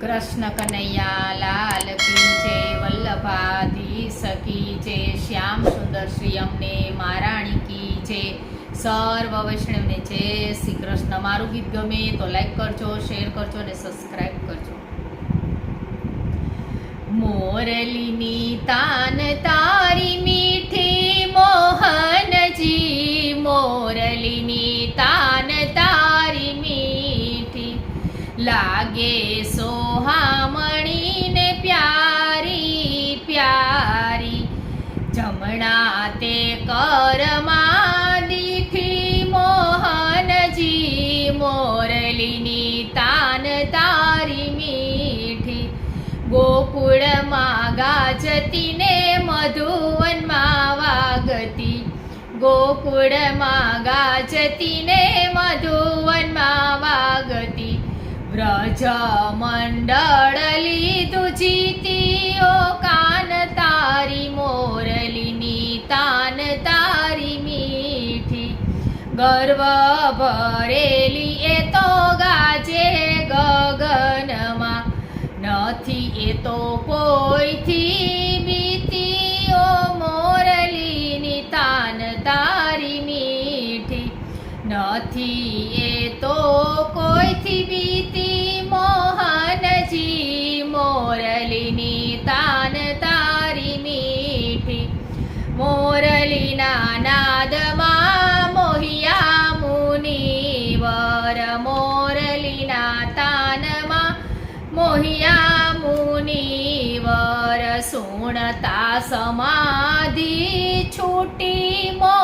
કૃષ્ણ કનૈયા કી જય વલ્લભાધીશ કી જય શ્યામ સુંદર શ્રી અમને, મહારાણી કી જય સર્વ વૈષ્ણવને જય શ્રી કૃષ્ણ. મારું ગીત ગમે તો લાઈક કરજો શેર કરજો અને સબસ્ક્રાઈબ કરજો. મોરલીની તાન તારી મીઠી મોહનજી, મોરલીની તાન તારી મીઠી. લાગે સોહામણીને દીઠી મોહનજી મોરલીની તાન તારી મીઠી ગોકુળમાં ગાજતી ને મધુવનમાં વાગતી ગોકુળમાં ગાજતી ને મધુવનમાં વાગતી વ્રજ મંડળ ગર્વ ભરેલી એ તો ગાજે ગગનમાં. નથી એ તો કોઈથી બીતીઓ મોરલીની તાન તારી મીઠી. નથી એ તો કોઈથી બીતી મોહનજી મોરલીની તાન તારી મીઠી. મોરલીના નાદમાં મોહિયા મુનિવર સુણતા સમાધિ છૂટી મોહનજી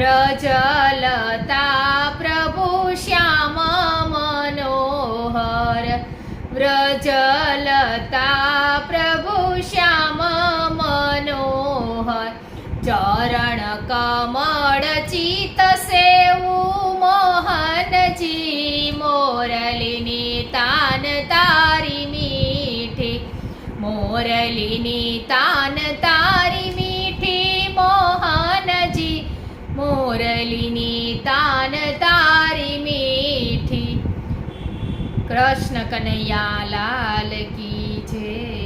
વ્રજલતા પ્રભુ શ્યામ મનોહર. વ્રજલતા પ્રભુ શ્યામ મનોહર. ચરણ કમળ ચિત સેવું મોહનજી મોરલીની તાન તારી મીઠી. મોરલીની તાન તારી મીઠી મોહનજી મોરલીની તાન તારી મીઠી કૃષ્ણ કનૈયા લાલ કી છે